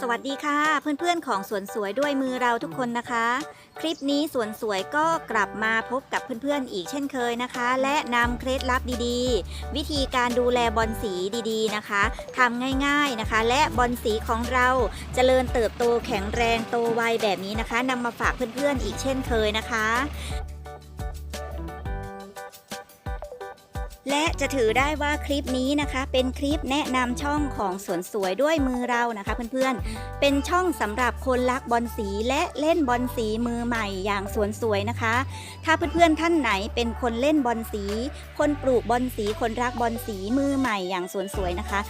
สวัสดีค่ะ เพื่อนๆของสวนสวยด้วยมือเราทุกคนนะคะ คลิปนี้สวนสวยก็กลับมาพบกับเพื่อนๆอีกเช่นเคยนะคะ และนำเคล็ดลับดีๆ วิธีการดูแลบอลสีดีๆนะคะทำง่ายๆนะคะ และบอลสีของเราจเจริญเติบโตแข็งแรงโตไวแบบนี้นะคะนำมาฝากเพื่อนๆอีกเช่นเคยนะคะ และจะถือได้ว่าคลิปนี้นะคะ เป็นคลิปแนะนำช่องของสวนสวยด้วยมือเรานะคะ เพื่อนๆ เป็นช่องสำหรับคนรักบอลสีและเล่นบอลสีมือใหม่อย่างสวนสวยนะคะ ถ้าเพื่อนๆท่านไหนเป็นคนเล่นบอลสี คนปลูกบอลสี คนรักบอลสีมือใหม่อย่างสวนสวยนะคะ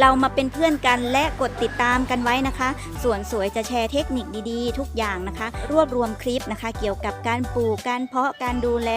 เรามาเป็นเพื่อนกันและกดติดตามกันไว้นะคะ ส่วนสวยจะแชร์เทคนิคดีๆ ทุกอย่างนะคะ รวบรวมคลิปนะคะ เกี่ยวกับการปลูกการเพาะการดูแล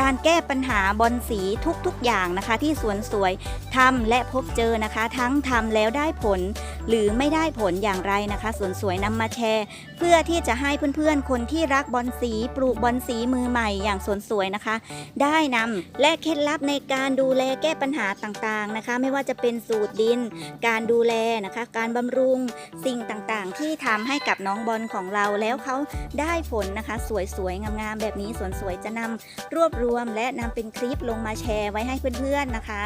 การแก้ปัญหาบอลสีทุกๆอย่างนะคะ ที่สวนสวยทำและพบเจอนะคะ ทั้งทำแล้วได้ผล หรือไม่ได้ผลอย่างไรนะคะสวนสวยนำมาแชร์ เพื่อที่จะให้เพื่อนๆ คนที่รักบอลสีปลูกบอลสีมือใหม่อย่างสวนสวยนะคะ ได้นำและเคล็ดลับในการดูแลแก้ปัญหาต่างๆนะคะ ไม่ว่าจะเป็นสูตรดิน การดูแลนะคะ การบำรุงสิ่งต่างๆ ที่ทำให้กับน้องบอลของเราแล้วเขาได้ผลนะคะ สวยๆงามๆแบบนี้สวนสวยจะนำรวบรวมวมและนำเป็นคลิปลงมาแชร์ไว้ให้เพื่อนๆนะคะ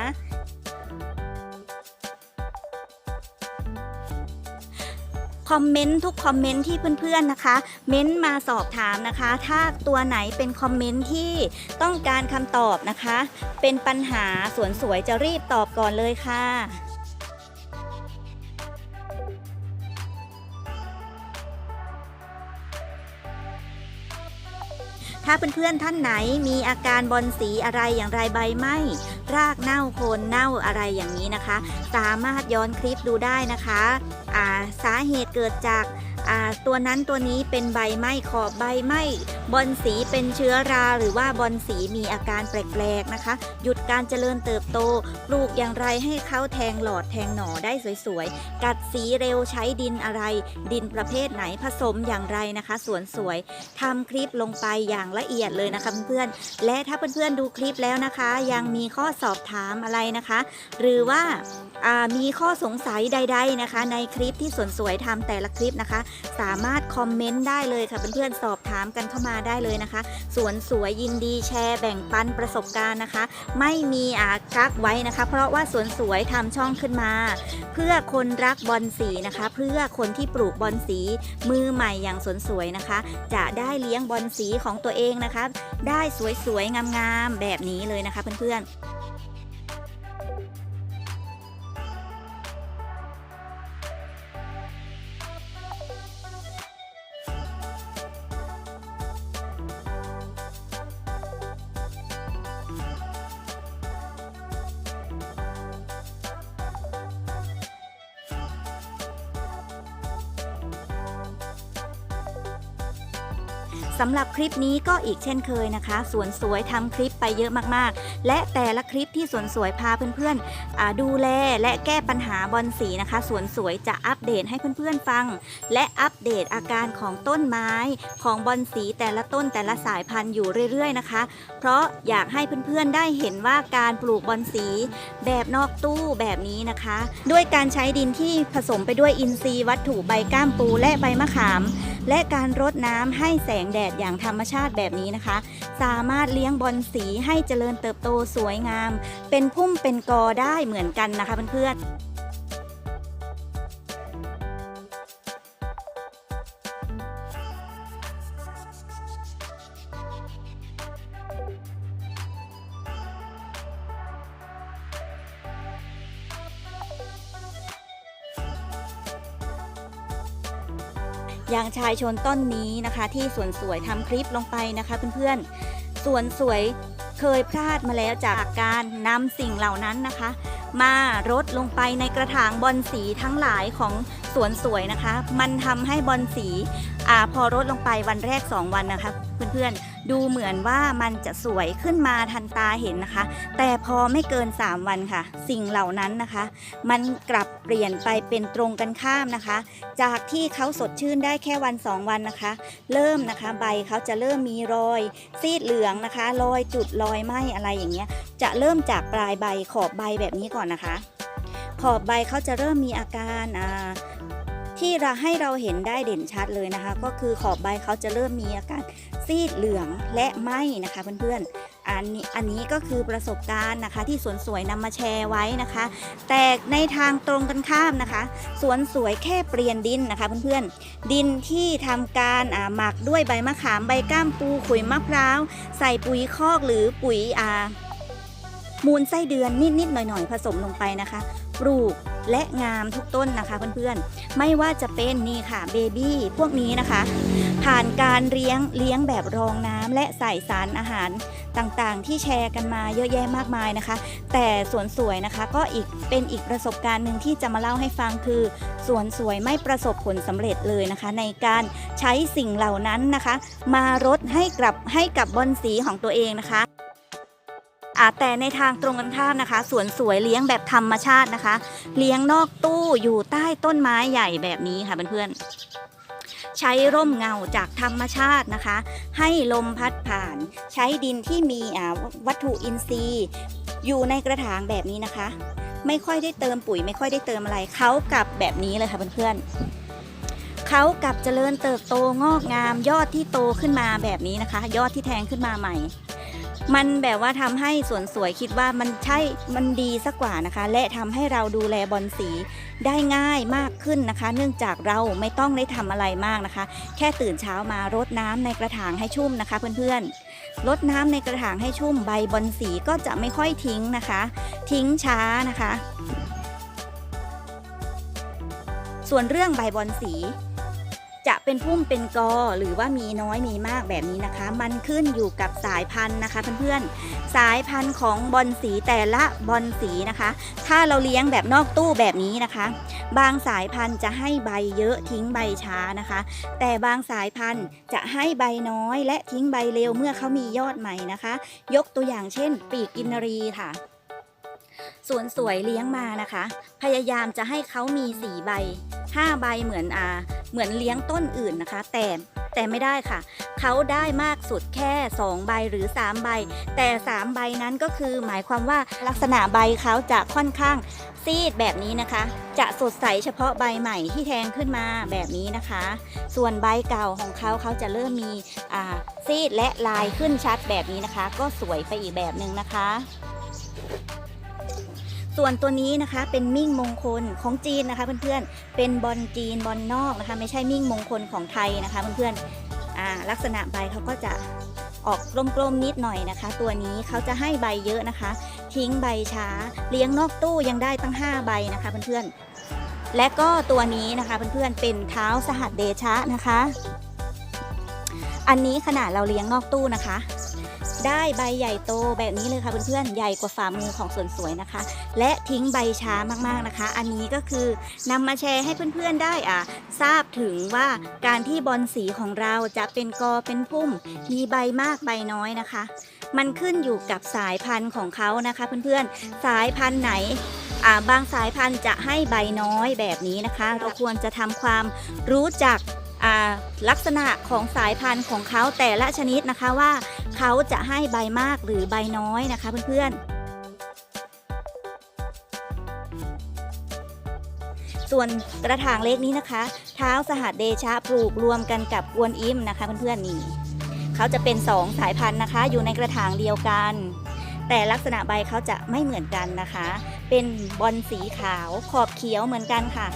คอมเมนต์ทุกคอมเมนต์ที่เพื่อนๆนะคะ เม้นมาสอบถามนะคะ ถ้าตัวไหนเป็นคอมเมนต์ที่ต้องการคำตอบนะคะ เป็นปัญหาสวนสวยจะรีบตอบก่อนเลยค่ะ ถ้าเพื่อนๆท่านไหนมีอาการบอลสีอะไรอย่างไรใบไหม้รากเน่าโคนเน่าอะไรอย่างนี้นะคะ สามารถย้อนคลิปดูได้นะคะ อ่าสาเหตุเกิดจาก ตัวนั้นตัวนี้เป็นใบไหม้ขอบใบไหม้บอลสีเป็นเชื้อราหรือว่าบอลสีมีอาการแปลกๆนะคะ หยุดการเจริญเติบโต ปลูกอย่างไรให้เขาแทงหลอดแทงหน่อได้สวยๆ กัดสีเร็วใช้ดินอะไร ดินประเภทไหนผสมอย่างไรนะคะ สวนสวยทำคลิปลงไปอย่างละเอียดเลยนะคะเพื่อนๆและถ้าเพื่อนๆดูคลิปแล้วนะคะ ยังมีข้อสอบถามอะไรนะคะ หรือว่าอ่ามีข้อสงสัยใด ๆนะคะ ในคลิปที่สวนสวยทำแต่ละคลิปนะคะสามารถคอมเมนต์ได้เลยค่ะเพื่อนๆสอบถามกันเข้ามาได้เลยนะคะ สวนสวยยินดีแชร์แบ่งปันประสบการณ์นะคะ ไม่มีอากักไว้นะคะ เพราะว่าสวนสวยทำช่องขึ้นมา เพื่อคนรักบอลสีนะคะ เพื่อคนที่ปลูกบอลสีมือใหม่อย่างสวนสวยนะคะ จะได้เลี้ยงบอลสีของตัวเองนะคะ ได้สวยๆงามๆแบบนี้เลยนะคะเพื่อนๆ สำหรับคลิปนี้ก็อีกเช่นเคยนะคะสวนสวยทำคลิปไปเยอะมากๆ และแต่ละคลิปที่สวนสวยพาเพื่อนๆดูแลและแก้ปัญหาบอลสีนะคะสวนสวยจะอัปเดตให้เพื่อนๆฟัง และอัปเดตอาการของต้นไม้ ของบอลสีแต่ละต้นแต่ละสายพันธุ์อยู่เรื่อยๆนะคะ เพราะอยากให้เพื่อนๆได้เห็นว่าการปลูกบอลสี แบบนอกตู้แบบนี้นะคะ ด้วยการใช้ดินที่ผสมไปด้วยอินทรีย์วัตถุใบก้ามปูและใบมะขาม และการรดน้ำให้แสงแดดดอย่างธรรมชาติแบบนี้นะคะ สามารถเลี้ยงบอลสีให้เจริญเติบโตสวยงาม เป็นพุ่มเป็นกอได้เหมือนกันนะคะเพื่อนๆ อย่างชายชนต้นนี้นะคะ ที่สวนสวยทำคลิปลงไปนะคะเพื่อนๆสวนสวยเคยพลาดมาแล้วจากการนำสิ่งเหล่านั้นนะคะ มารดลงไปในกระถางบอลสีทั้งหลายของสวนสวยนะคะ มันทำให้บอลสีอพอรดลงไปวันแรก 2 วันนะคะ เพื่อนๆ ดูเหมือนว่ามันจะสวยขึ้นมาทันตาเห็นนะคะ แต่พอไม่เกิน 3 วันค่ะ สิ่งเหล่านั้นนะคะ มันกลับเปลี่ยนไปเป็นตรงกันข้ามนะคะ จากที่เขาสดชื่นได้แค่วัน 2 วันนะคะ เริ่มนะคะใบเขาจะเริ่มมีรอย ซีดเหลืองนะคะ รอยจุดรอยไหมอะไรอย่างเงี้ย จะเริ่มจากปลายใบขอบใบแบบนี้ก่อนนะคะ ขอบใบเขาจะเริ่มมีอาการอ่า ที่เราให้เราเห็นได้เด่นชัดเลยนะคะ ก็คือขอบใบเขาจะเริ่มมีอาการซีดเหลืองและไหม้นะคะเพื่อนๆอันนี้อันนี้ก็คือประสบการณ์นะคะที่สวนสวยนำมาแชร์ไว้นะคะ แต่ในทางตรงกันข้ามนะคะสวนสวยแค่เปลี่ยนดินนะคะเพื่อนๆดินที่ทำการหมักด้วยใบมะขามใบก้ามปูขุยมะพร้าวใส่ปุ๋ยคอกหรือปุ๋ยมูลไส้เดือนนิดๆหน่อยๆผสมลงไปนะคะ ปลูก และงามทุกต้นนะคะเพื่อนๆ ไม่ว่าจะเป็นนี่ค่ะเบบี้พวกนี้นะคะ ผ่านการเลี้ยงเลี้ยงแบบรองน้ำและใส่สารอาหารต่างๆ ที่แชร์กันมาเยอะแยะมากมายนะคะ แต่สวนสวยนะคะก็อีกเป็นอีกประสบการณ์หนึ่งที่จะมาเล่าให้ฟังคือสวนสวยไม่ประสบผลสำเร็จเลยนะคะ ในการใช้สิ่งเหล่านั้นนะคะ มารดให้กลับให้กับบอนสีของตัวเองนะคะ แต่ในทางตรงกันข้ามนะคะ สวนสวยเลี้ยงแบบธรรมชาตินะคะ เลี้ยงนอกตู้อยู่ใต้ต้นไม้ใหญ่แบบนี้ค่ะเพื่อนๆใช้ร่มเงาจากธรรมชาตินะคะ ให้ลมพัดผ่าน ใช้ดินที่มีวัตถุอินทรีย์ อยู่ในกระถางแบบนี้นะคะ ไม่ค่อยได้เติมปุ๋ย ไม่ค่อยได้เติมอะไรเขากลับแบบนี้เลยค่ะเพื่อนๆเขากลับเจริญเติบโตงอกงามยอดที่โตขึ้นมาแบบนี้นะคะ ยอดที่แทงขึ้นมาใหม่ มันแบบว่าทำให้สวนสวยคิดว่ามันใช่มันดีสักกว่านะคะ และทำให้เราดูแลบอลสีได้ง่ายมากขึ้นนะคะ เนื่องจากเราไม่ต้องได้ทำอะไรมากนะคะ แค่ตื่นเช้ามารดน้ำในกระถางให้ชุ่มนะคะ เพื่อนๆรดน้ำในกระถางให้ชุ่มใบบอลสีก็จะไม่ค่อยทิ้งนะคะ ทิ้งช้านะคะ ส่วนเรื่องใบบอลสี จะเป็นพุ่มเป็นกอหรือว่ามีน้อยมีมากแบบนี้นะคะ มันขึ้นอยู่กับสายพันธุ์นะคะเพื่อนๆสายพันธุ์ของบอลสีแต่ละบอลสีนะคะ ถ้าเราเลี้ยงแบบนอกตู้แบบนี้นะคะ บางสายพันธุ์จะให้ใบเยอะทิ้งใบช้านะคะ แต่บางสายพันธุ์จะให้ใบน้อยและทิ้งใบเร็วเมื่อเขามียอดใหม่นะคะ ยกตัวอย่างเช่น ปีกกินรีค่ะสวนสวยเลี้ยงมานะคะ พยายามจะให้เขามีสีใบ ห้าใบเหมือนอาเหมือนเลี้ยงต้นอื่นนะคะ แต่แต่ไม่ได้ค่ะ เขาได้มากสุดแค่ 2 ใบหรือ 3 ใบ แต่ 3 ใบนั้นก็คือหมายความว่าลักษณะใบเขาจะค่อนข้างซีดแบบนี้นะคะ จะสดใสเฉพาะใบใหม่ที่แทงขึ้นมาแบบนี้นะคะ ส่วนใบเก่าของเขาเขาจะเริ่มมีอ่าซีดและลายขึ้นชัดแบบนี้นะคะ ก็สวยไปอีกแบบหนึ่งนะคะ ส่วนตัวนี้นะคะเป็นมิ่งมงคลของจีนนะคะ เพื่อนๆ เป็นบอลจีนบอลนอกนะคะ ไม่ใช่มิ่งมงคลของไทยนะคะ เพื่อนๆอ่าลักษณะใบเขาก็จะออกกลมๆนิดหน่อยนะคะ ตัวนี้เขาจะให้ใบเยอะนะคะ ทิ้งใบช้า เลี้ยงนอกตู้ยังได้ตั้ง 5 ใบนะคะเพื่อนๆ และก็ตัวนี้นะคะเพื่อนๆเป็นเท้าสหัสเดชะนะคะ อันนี้ขนาดเราเลี้ยงนอกตู้นะคะ ได้ใบใหญ่โตแบบนี้เลยค่ะเพื่อนๆ ใหญ่กว่าฝ่ามือของส่วนสวยนะคะ และทิ้งใบช้ามากๆนะคะ อันนี้ก็คือนำมาแชร์ให้เพื่อนๆได้อะทราบถึงว่าการที่บอลสีของเราจะเป็นกอเป็นพุ่ม มีใบมากใบน้อยนะคะ มันขึ้นอยู่กับสายพันธุ์ของเขานะคะเพื่อนๆ สายพันธุ์ไหนอ่าบางสายพันธุ์จะให้ใบน้อยแบบนี้นะคะ เราควรจะทำความรู้จักอ่าลักษณะของสายพันธุ์ของเขาแต่ละชนิดนะคะว่า เขาจะให้ใบมากหรือใบน้อยนะคะเพื่อนๆ ส่วนกระถางเล็กนี้นะคะ เท้าสหัสเดชะปลูกรวมกันกับกวนอิมนะคะเพื่อนๆนี่เขาจะเป็น 2 สายพันธุ์นะคะ อยู่ในกระถางเดียวกัน แต่ลักษณะใบเขาจะไม่เหมือนกันนะคะ เป็นบอลสีขาวขอบเขียวเหมือนกันค่ะ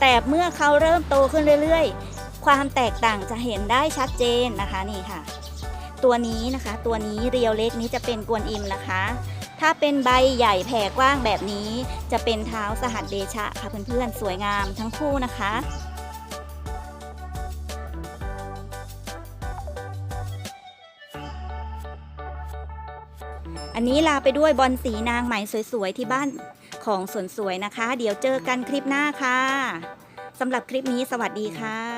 แต่เมื่อเขาเริ่มโตขึ้นเรื่อยๆ ความแตกต่างจะเห็นได้ชัดเจนนะคะนี่ค่ะ ตัวนี้นะคะ ตัวนี้เรียวเล็กนี้จะเป็นกวนอิมนะคะ ถ้าเป็นใบใหญ่แผ่กว้างแบบนี้ จะเป็นเท้าสหัสเดชะค่ะเพื่อนๆสวยงามทั้งคู่นะคะอันนี้ลาไปด้วยบอลสีนางไหมสวยๆ ที่บ้านของสวนสวยนะคะ เดี๋ยวเจอกันคลิปหน้าค่ะสำหรับคลิปนี้สวัสดีค่ะ